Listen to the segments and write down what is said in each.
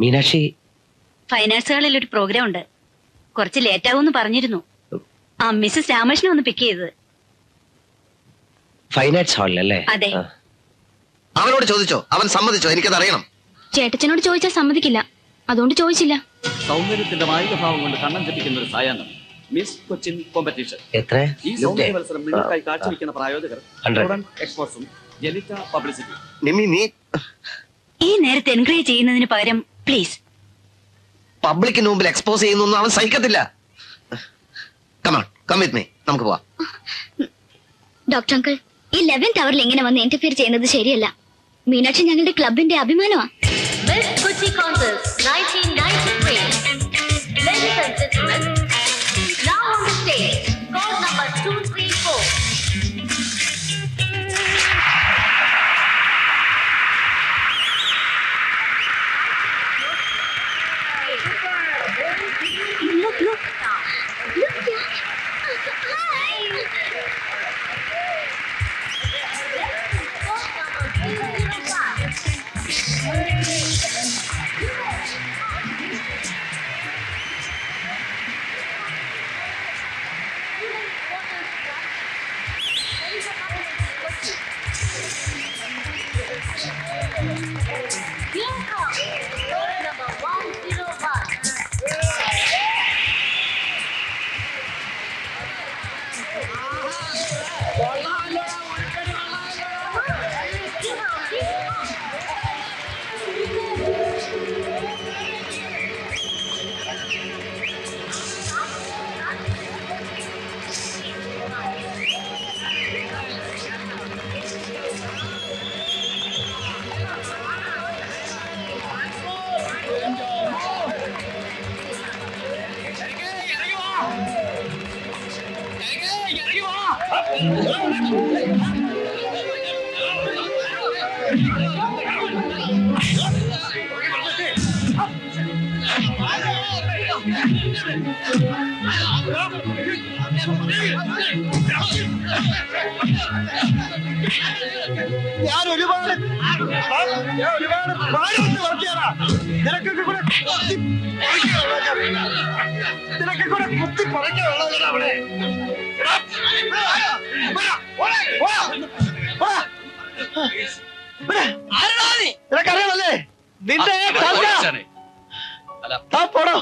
Meenakshi finance ഹാളിൽ ഒരു programme ഉണ്ട് കുറച്ച് ലേറ്റ് ആവുമെന്ന് പറഞ്ഞിരുന്നു. ആ മിസ്സസ് രാമകൃഷ്ണൻ ഒന്ന് പിക്ക് ചെയ്തത്. ഫൈനാൻസ് ഹാളിലല്ലേ? അതെ. അവനോട് ചോദിച്ചോ? അവൻ സമ്മതിച്ചോ? എനിക്കത് അറിയണം ചേട്ടച്ചനോട് ചോദിച്ചാൽ സമ്മതിക്കില്ല. അതുകൊണ്ട് ചോദിച്ചില്ല. സൗന്ദര്യത്തിന്റെ മായിക ഭാവം കൊണ്ട് കണ്ണം തെറ്റിക്കുന്ന ഒരു സായാഹ്നം. മിസ് കൊച്ചിൻ കോമ്പറ്റീഷൻ എത്ര? ഈ സൗന്ദര്യ മത്സരം നിങ്ങൾക്കായി കാഴ്ചവെക്കുന്ന പ്രായോജകർ. സ്റ്റുഡന്റ് ജലിത ജലിറ്റ പബ്ലിസിറ്റി നിമ്മി നീ. ഈ നേരത്തെ എൻകറേജ് ചെയ്യുന്നതിന് പകരം പ്ലീസ് പബ്ലിക്കിന് മുമ്പിൽ എക്സ്പോസ് ചെയ്യുന്നൊന്നും അവൻ സഹിക്കത്തില്ല. Come on come with me നമുക്ക് പോവാം. ഡോക്ടർ അങ്കിൾ ഈ ലെവൻ ടവറിൽ ഇങ്ങനെ വന്ന് ഇന്റർഫിയർ ചെയ്യുന്നത് ശരിയല്ല? മീനാക്ഷി ഞങ്ങളുടെ ക്ലബിന്റെ അഭിമാനമാ. こっち。ഞാൻ ഒരുപാട് ഞാൻ ഒരുപാട് പാടുപെട്ട് വർക്കിയതാ നിനക്കൊക്കെ കൂടെ കുത്തി. നിനക്കൊക്കെ കൂടെ കുത്തി പറിക്കാനുള്ളതാ അവിടെ. നിനക്കറിയാമല്ലേ? നിന്റെ പോടോ.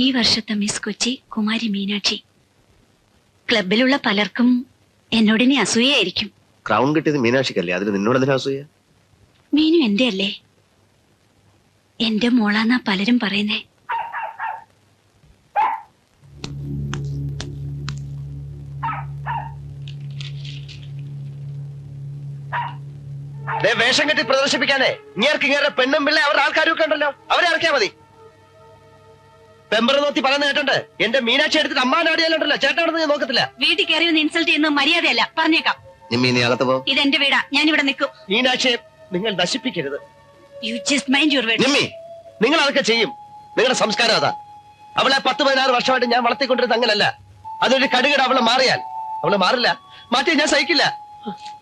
ഈ വർഷത്തെ മിസ് കൊച്ചി കുമാരി മീനാക്ഷി. ക്ലബിലുള്ള പലർക്കും എന്നോടിനി അസൂയായിരിക്കും ക്രൗൺ കിട്ടിയത് മീനാക്ഷിക്കല്ലേ? അതിന് നിന്നോട് എന്തിനാ അസൂയ? മീനു എന്റെ അല്ലേ എന്റെ മോളാന്നാ പലരും പറയുന്നേ. ദേ വേഷം കെട്ടി പ്രദർശിപ്പിക്കാനേ. ഇങ്ങേർക്ക് ഇങ്ങേരുടെ പെണ്ണും പിള്ളേ അവരുടെ ആൾക്കാരും ഒക്കെ ഉണ്ടല്ലോ. അവരെ ഇറക്കിയാ മതി. പെമ്പർ നോക്കി പറയുന്ന കേട്ടുണ്ട് എന്റെ മീനാക്ഷി എടുത്തിട്ട് അമ്മാനാടിയാലുണ്ടല്ലോ ചേട്ടനോട് ഞാൻ നോക്കത്തില്ല. വീട്ടിൽ കയറി ഒന്ന് ഇൻസൾട്ട് ചെയ്യുന്നത് മര്യാദയല്ല. പറഞ്ഞേക്കാം. പോ. ഇതെന്റെ വീടാ. ഞാൻ ഇവിടെ നിൽക്കും. മീനാക്ഷിയെ നിങ്ങൾ നശിപ്പിക്കരുത്. You just mind your word Nimmi നിങ്ങൾ അതൊക്കെ ചെയ്യും. നിങ്ങളുടെ സംസ്കാരം അതാ. അവളെ പത്ത് പതിനാറ് വർഷമായിട്ട് ഞാൻ വളർത്തിക്കൊണ്ടിരുന്ന അങ്ങനല്ല. അതൊരു കടുകട അവളെ മാറിയാൽ. അവൾ മാറില്ല. മാറ്റി ഞാൻ സഹിക്കില്ല.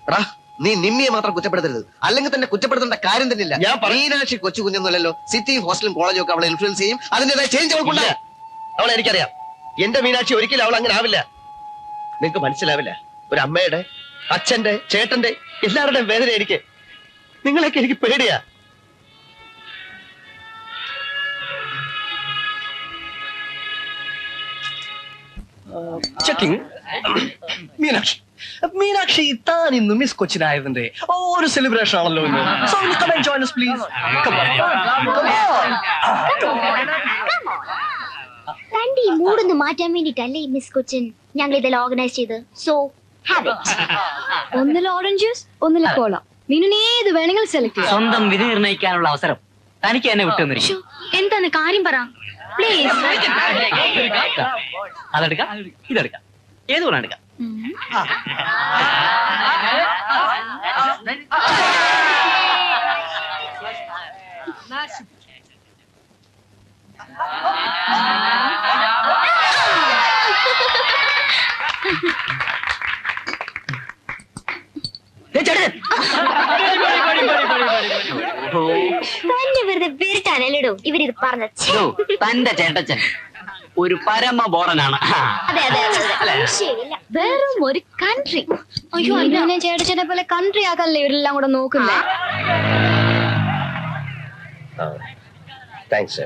എടാ നീ നിമ്മിയെ മാത്രം കുറ്റപ്പെടുത്തരുത്. അല്ലെങ്കിൽ തന്നെ കുറ്റപ്പെടുത്തേണ്ട കാര്യം തന്നെ ഇല്ല ഞാൻ മീനാക്ഷി കൊച്ചു കുഞ്ഞൊന്നുമല്ലല്ലോ സിറ്റി ഹോസ്റ്റലും കോളേജും ഒക്കെ അവളെ ഇൻഫ്ലുവൻസ് ചെയ്യും. അതിന്റേതായ ചേഞ്ച് അവൾക്കുണ്ട് അവളെ എനിക്കറിയാം. എന്റെ മീനാക്ഷി ഒരിക്കലും അവൾ അങ്ങനെ ആവില്ല. നിങ്ങൾക്ക് മനസ്സിലാവില്ല? ഒരു അമ്മയുടെ അച്ഛന്റെ ചേട്ടന്റെ എല്ലാവരുടെയും വേദന എനിക്ക്. നിങ്ങളെയൊക്കെ എനിക്ക് പേടിയാ. ചെക്കിങ് മീനാക്ഷി. മീനാക്ഷി താൻ ഇന്ന് മിസ് കൊച്ചിനായതിന്റെ ഒരു സെലിബ്രേഷൻ ആണല്ലോ ഇന്ന് so come and join us please തന്റെ ഈ മൂടൊന്ന് മാറ്റാൻ വേണ്ടിട്ടല്ലേ മിസ് കൊച്ചിൻ ഞങ്ങൾ ഇതെല്ലാം ഓർഗനൈസ് ചെയ്ത് സോ ഹാവ് ഇറ്റ് ഒന്നിൽ ഓറഞ്ച് ജ്യൂസ് ഒന്നിൽ കോള മീനിന് ഏത് വേണമെങ്കിലും സെലക്ട് ചെയ്യാം. സ്വന്തം വിധി നിർണയിക്കാനുള്ള അവസരം തനിക്ക് എന്നെ വിട്ടു തന്നിരിക്കും എന്താണ് കാര്യം പറ. പ്ലീസ് അതെടുക്കാം. ഇതെടുക്കാം. ഏത് വേണം എടുക്കാം? തന്നെ വെറുതെ വിരട്ടാനല്ലേടോ ഇവരിത് പറഞ്ഞ തന്റെ ചേട്ടച്ചൻ. ഒരു പരമ ബോറനാണ് അതെ അതെ അതെ, അതെ ശരിയല്ല. വെറും ഒരു കൺട്രി അയ്യോ അന്നെ ചേട്ടച്ചനെ പോലെ കൺട്രി ആക്കല്ലേ ഇവരെല്ലാം കൂടെ നോക്കുന്നേ? താങ്ക്സ്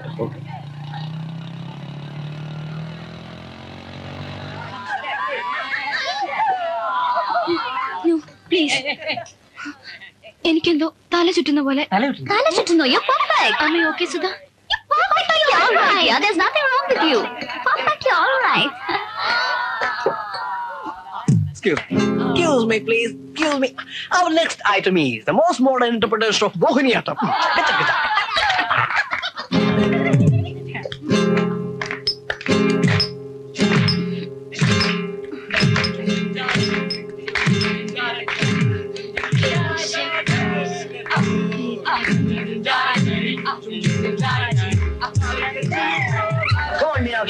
പ്ലീസ് എനിക്കെന്തോ തല ചുറ്റുന്ന പോലെ. തല ചുറ്റുന്നു. You perfect Ami okay Sudha. all right. There's nothing wrong with you. Perfectly all right. Excuse me. Excuse me, please. Excuse me. Our next item is the most modern interpretation of Mohiniyattam.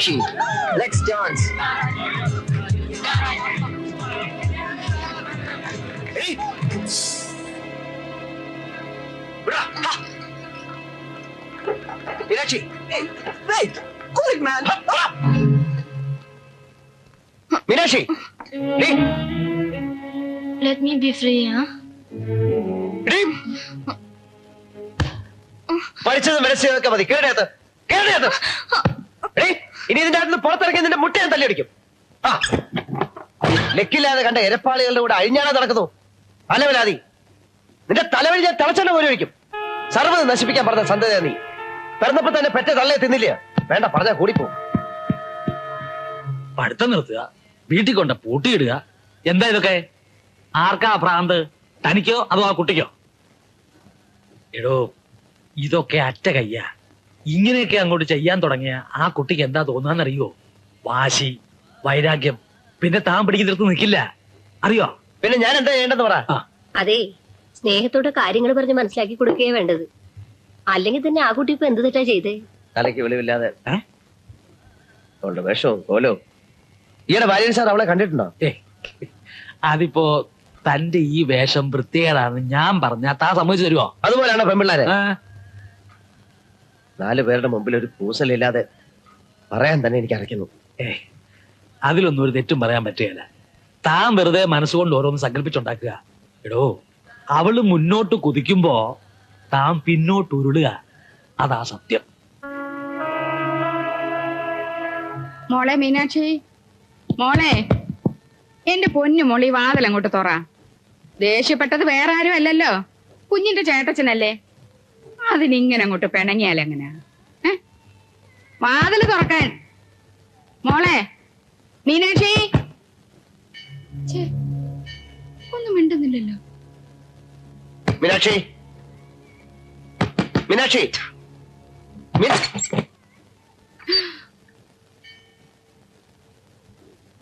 Gacha, gacha. Come on, Meenakshi. Let's dance. Hey. Bra, ha. Meenakshi. Hey, wait. Cool it, man. Meenakshi day, Let me be free, huh? Day. പഠിച്ചത് മനസ്സിലൊക്കെ മതി കേടേത്ത് കേടേത്ത് day, ഇനി ഇതിന്റെ അകത്ത് പുറത്തിറങ്ങി നിന്റെ മുട്ട ഞാൻ തല്ലിയടിക്കും. ആ. ലെക്കില്ലാതെ കണ്ട ഇരപ്പാളികളുടെ കൂടെ അഴിഞ്ഞാണ് നടക്കുന്നു അലവലാതി. നിന്റെ തലവഴി ഞാൻ തിളച്ചെണ്ണ പോലും ഒഴിക്കും. സർവത് നശിപ്പിക്കാൻ പറഞ്ഞ സന്തതി നീ. പിറന്നപ്പോ തന്നെ പെറ്റ തള്ളയെ തിന്നില്ല? വേണ്ട പറഞ്ഞാൽ കൂടിപ്പോ. പഠിത്തം നിർത്തുക വീട്ടിൽ കൊണ്ട പൂട്ടിയിടുക. എന്താ ഇതൊക്കെ? ആർക്കാ ഭ്രാന്ത്? തനിക്കോ അതോ ആ കുട്ടിക്കോ? എടോ ഇതൊക്കെ അറ്റ കയ്യാ. ഇങ്ങനെയൊക്കെ അങ്ങോട്ട് ചെയ്യാൻ തുടങ്ങിയ ആ കുട്ടിക്ക് എന്താ തോന്നാന്നറിയോ വാശി വൈരാഗ്യം. പിന്നെ താൻ പിടിക്കുന്നിടത്ത് നിൽക്കില്ല. അറിയോ? പിന്നെ ഞാൻ എന്താ ചെയ്യേണ്ടത് പറ. അതെ സ്നേഹത്തോടെ കാര്യങ്ങൾ പറഞ്ഞ് മനസ്സിലാക്കി കൊടുക്കുകയേ വേണ്ടത്. അല്ലെങ്കിൽ തന്നെ ആ കുട്ടി ഇപ്പൊ എന്ത് തെറ്റാ ചെയ്തേ? തലയ്ക്ക് വിളിവില്ലാതെ. വേഷവും കോലവും. ഈയുടെ ഭാര്യ സാർ അവളെ കണ്ടിട്ടുണ്ടോ? അതിപ്പോ തന്റെ ഈ വേഷം പ്രത്യേകതാണെന്ന് ഞാൻ പറഞ്ഞാ താ സമ്മതിച്ചു തരുമോ അതുപോലെയാണോ പെൺപിള്ളാരെ? നാല് പേരുടെ മുമ്പിൽ ഒരു പൂസലില്ലാതെ പറയാൻ തന്നെ എനിക്ക് അറിയിക്കുന്നു ഏ അതിലൊന്നും ഒരു തെറ്റും പറയാൻ പറ്റുകയില്ല. താൻ വെറുതെ മനസ്സുകൊണ്ട് ഓരോന്ന് സങ്കല്പിച്ചുണ്ടാക്കുക. എടോ അവൾ മുന്നോട്ട് കുതിക്കുമ്പോ താൻ പിന്നോട്ട് ഉരുളുക. അതാ സത്യം. മോളെ മീനാക്ഷി മോളെ എന്റെ പൊന്നു മോളി വാതിൽ അങ്ങോട്ട് തുറ. ദേഷ്യപ്പെട്ടത് വേറെ ആരും അല്ലല്ലോ. കുഞ്ഞിന്റെ ചേട്ടച്ചനല്ലേ? അതിനിങ്ങനെ അങ്ങോട്ട് പിണങ്ങിയാൽ എങ്ങനെയാ? വാതിൽ തുറക്കാൻ. മോളെ മീനാക്ഷി? ഛേ, ഒന്നും മിണ്ടുന്നില്ലല്ലോ. മീനാക്ഷി? മീനാക്ഷി മീന-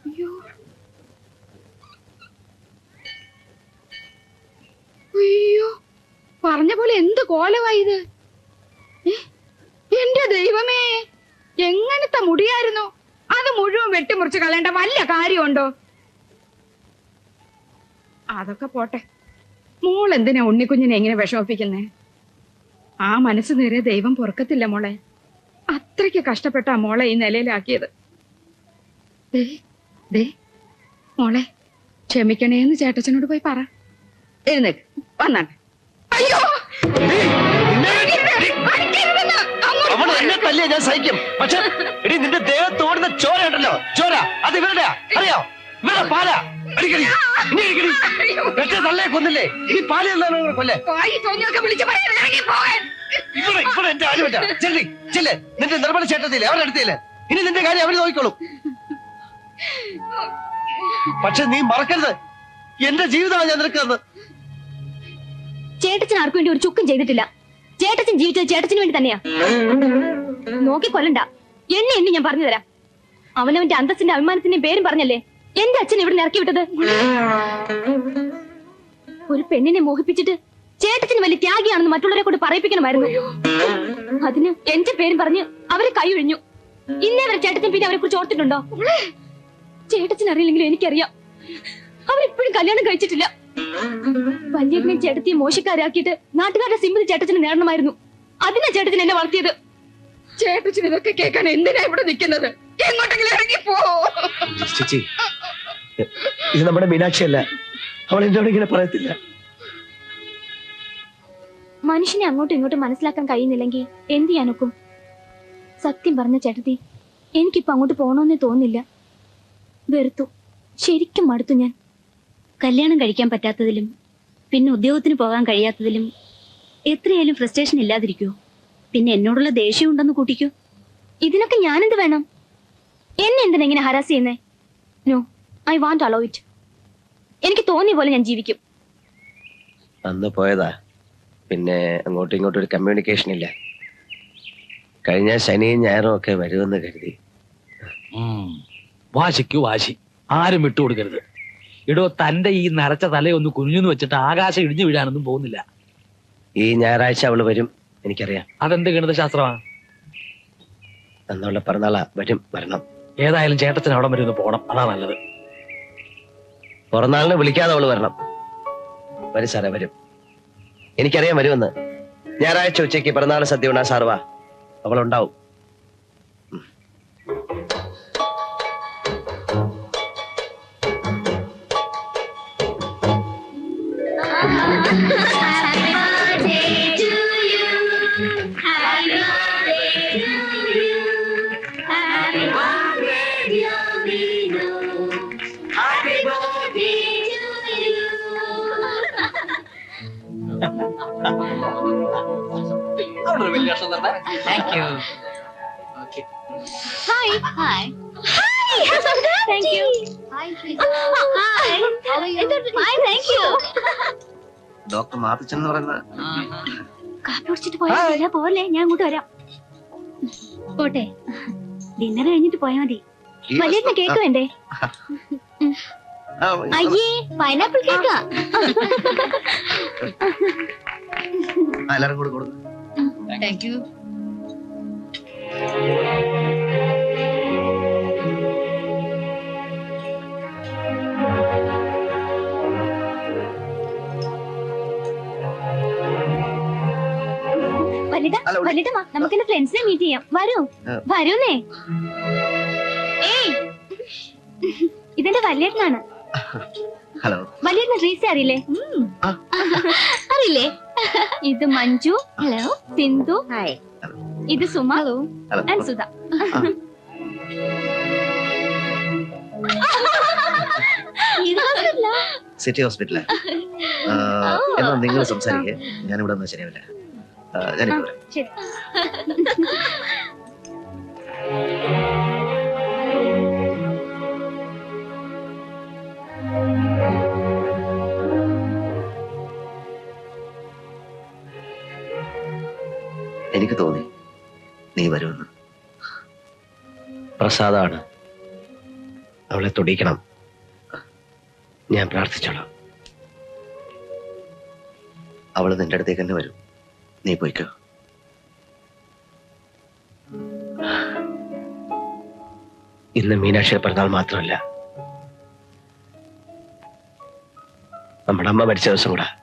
അയ്യോ അയ്യോ പറഞ്ഞ പോലെ എന്ത് കോലമായി ഇത് ഏ? എന്റെ ദൈവമേ എങ്ങനത്തെ മുടിയായിരുന്നു? അത് മുഴുവൻ വെട്ടിമുറിച്ച് കളയേണ്ട വല്ല കാര്യമുണ്ടോ? അതൊക്കെ പോട്ടെ. മോൾ എന്തിനാ ഉണ്ണിക്കുഞ്ഞിനെ എങ്ങനെ വിഷമിപ്പിക്കുന്നേ? ആ മനസ്സ് നേരെ ദൈവം പൊറുക്കത്തില്ല മോളെ. അത്രയ്ക്ക് കഷ്ടപ്പെട്ടാ മോളെ ഈ നിലയിലാക്കിയത്. ദേ ദേ മോളെ ക്ഷമിക്കണേന്ന് ചേട്ടച്ചനോട് പോയി പറ. എഴുന്നേക്ക് വന്നാട്ടെ. അവൾ എന്നെ തല്ലിയ ഞാൻ സഹിക്കും. പക്ഷെ എടി നിന്റെ ദേഹത്ത് ഓടുന്ന ചോര ഉണ്ടല്ലോ. ചോര അത് ഇവരുടെ അറിയോ? ഇവരുടെ പാല. അടിക്കടി. ഇനി അടിക്കടി. പെറ്റ തള്ളയെ കൊന്നില്ലേ? ഇനി പാൽ തന്നാണ് കൊല്ലേ? ഇവിടെ ഇവിടെ എന്റെ ആരുമല്ല. ചെല്ലി ചെല്ലേ. നിന്റെ നിർമ്മല ചേട്ടത്തില്ലേ അവരുടെ അടുത്തില്ലേ? ഇനി നിന്റെ കാര്യം അവർ നോക്കിക്കോളും. പക്ഷെ നീ മറക്കരുത്. എന്റെ ജീവിതമാണ് ഞാൻ നിനക്ക് തന്നത്. ചേട്ടച്ചൻ ആർക്കു വേണ്ടി ഒരു ചുക്കും ചെയ്തിട്ടില്ല. ചേട്ടച്ചൻ ജീവിച്ചത് ചേട്ടച്ചന് വേണ്ടി തന്നെയാ. നോക്കിക്കൊല്ലണ്ട എന്നെ എന്നെ ഞാൻ പറഞ്ഞു തരാം. അവനവന്റെ അന്തസ്സിന്റെ അഭിമാനത്തിന്റെയും പേരും പറഞ്ഞല്ലേ? എന്റെ അച്ഛൻ ഇവിടെ ഇറക്കി വിട്ടത്? ഒരു പെണ്ണിനെ മോഹിപ്പിച്ചിട്ട് ചേട്ടത്തിന് വലിയ ത്യാഗിയാണെന്ന് മറ്റുള്ളവരെ കൊണ്ട് പറയിപ്പിക്കണമായിരുന്നു. അതിന് എന്റെ പേരും പറഞ്ഞ് അവരെ കൈയൊഴിഞ്ഞു ഇന്നേ വരെ ചേട്ടച്ചൻ പിന്നെ അവരെ കുറിച്ച് ഓർത്തിട്ടുണ്ടോ? ചേട്ടച്ചൻ അറിയില്ലെങ്കിലും എനിക്കറിയാം. അവരിപ്പോഴും കല്യാണം കഴിച്ചിട്ടില്ല. വലിയ ചേട്ടത്തിയെ മോശക്കാരാക്കിയിട്ട് നാട്ടുകാരുടെ സിമ്പിൾ ചേട്ടത്തിന് നേടണമായിരുന്നു. അതിനാ ചേട്ടത്തിന് എന്നെ വളർത്തിയത്. ചേട്ടച്ചൻ ഇതൊക്കെ കേൾക്കാൻ എന്തിനാ ഇവിടെ നിൽക്കുന്നത്? എങ്ങോട്ടെങ്കിലും ഇറങ്ങിപ്പോ ചേച്ചി ഇത് നമ്മുടെ മീനാക്ഷി അല്ല. അവൾ എന്നോട് ഇങ്ങനെ പറയത്തില്ല? മനുഷ്യനെ അങ്ങോട്ടും ഇങ്ങോട്ടും മനസ്സിലാക്കാൻ കഴിയുന്നില്ലെങ്കിൽ എന്ത് ചെയ്യാനൊക്കും സത്യം പറഞ്ഞ ചേട്ടത്തി എനിക്കിപ്പോ അങ്ങോട്ട് പോകണമെന്നേ തോന്നില്ല വെറുത്തു. ശരിക്കും മടുത്തു ഞാൻ. കല്യാണം കഴിക്കാൻ പറ്റാത്തതിലും പിന്നെ ഉദ്യോഗത്തിന് പോകാൻ കഴിയാത്തതിലും എത്രയായാലും ഫ്രസ്ട്രേഷൻ ഇല്ലാതിരിക്കോ പിന്നെ എന്നോടുള്ള ദേഷ്യം ഉണ്ടെന്ന് കൂട്ടിക്കോ? ഇതിനൊക്കെ ഞാനെന്ത് വേണം? എന്നെ എന്തിനാ ഇങ്ങനെ ഹരാസ് ചെയ്യുന്നേ? No I won't allow it എനിക്ക് തോന്നിയ പോലെ ഞാൻ ജീവിക്കും. അന്ന് പോയതാ. പിന്നെ അങ്ങോട്ടും ഇങ്ങോട്ടും ഒരു കമ്മ്യൂണിക്കേഷൻ ഇല്ല. കഴിഞ്ഞ ശനിയും ഞായറും ഒക്കെ വരുമെന്ന് കരുതി. വാശിക്കു വാശി. ആരും വിട്ടുകൊടുക്കരുത് ഇടോ തന്റെ ഈ നരച്ച തലയൊന്ന് കുഞ്ഞുന്ന് വെച്ചിട്ട് ആകാശം ഇടിഞ്ഞു വീഴാനൊന്നും പോകുന്നില്ല. ഈ ഞായറാഴ്ച അവൾ വരും എനിക്കറിയാം. അതെന്ത് ഗണിതശാസ്ത്രമാ? എന്നുള്ള പിറന്നാളാ വരും വരണം. ഏതായാലും ചേട്ടത്തിന് അവിടെ വരെ ഒന്ന് പോണം അതാ നല്ലത്. പിറന്നാളിനെ വിളിക്കാതെ അവൾ വരണം. വരും സാറേ വരും. എനിക്കറിയാം വരുമെന്ന്. ഞായറാഴ്ച ഉച്ചയ്ക്ക് പിറന്നാൾ സദ്യ ഉണ്ടാ സാർ വാ അവളുണ്ടാവും. Hi Hi. Thank you Hi, Hi. How are you? Fine, thank you. Doctor Mathachan എന്ന് പറയുന്ന കാപ്പി കുടിച്ചിട്ട് പോയാ പോലെ ഞാൻ അങ്ങോട്ട് വരാം. പോട്ടെ. ഡിന്നർ കഴിഞ്ഞിട്ട് പോയാ മതി. വലിയ കേക്ക് വേണ്ടേ? അയ്യേ പൈനാപ്പിൾ കേക്കാ ആ, കൂടെ കൊടുക്കും. താങ്ക് യു നമുക്ക് എന്റെ ഫ്രണ്ട്സിനെ മീറ്റ് ചെയ്യാം. വരൂ. വരൂന്നേ. ഏയ്. ഇതെന്റെ വല്യേട്ടനാണ്. ഹലോ ട്രീസ അറിയില്ലേ. അറിയില്ലേ? ഇത് മഞ്ജു. ഹലോ സിന്ധു. ഹായ് ഇത് Suma. Hello and Sudha. City ഹോസ്പിറ്റലാ എന്നാ നിങ്ങൾ സംസാരിക്കേ. ഞാനിവിടെ നിന്ന് ശരിയാവില്ല. വരാം. ശരി. എനിക്ക് തോന്നി. നീ വരുമെന്ന്. പ്രസാദാണ്. അവളെ തൊടിക്കണം ഞാൻ പ്രാർത്ഥിച്ചോളാം. അവൾ നിന്റെ അടുത്തേക്ക് തന്നെ വരും. നീ പോയിക്കോ. ഇന്ന് മീനാക്ഷി പിറന്നാൾ മാത്രമല്ല. നമ്മുടെ അമ്മ മരിച്ച ദിവസം കൂടാ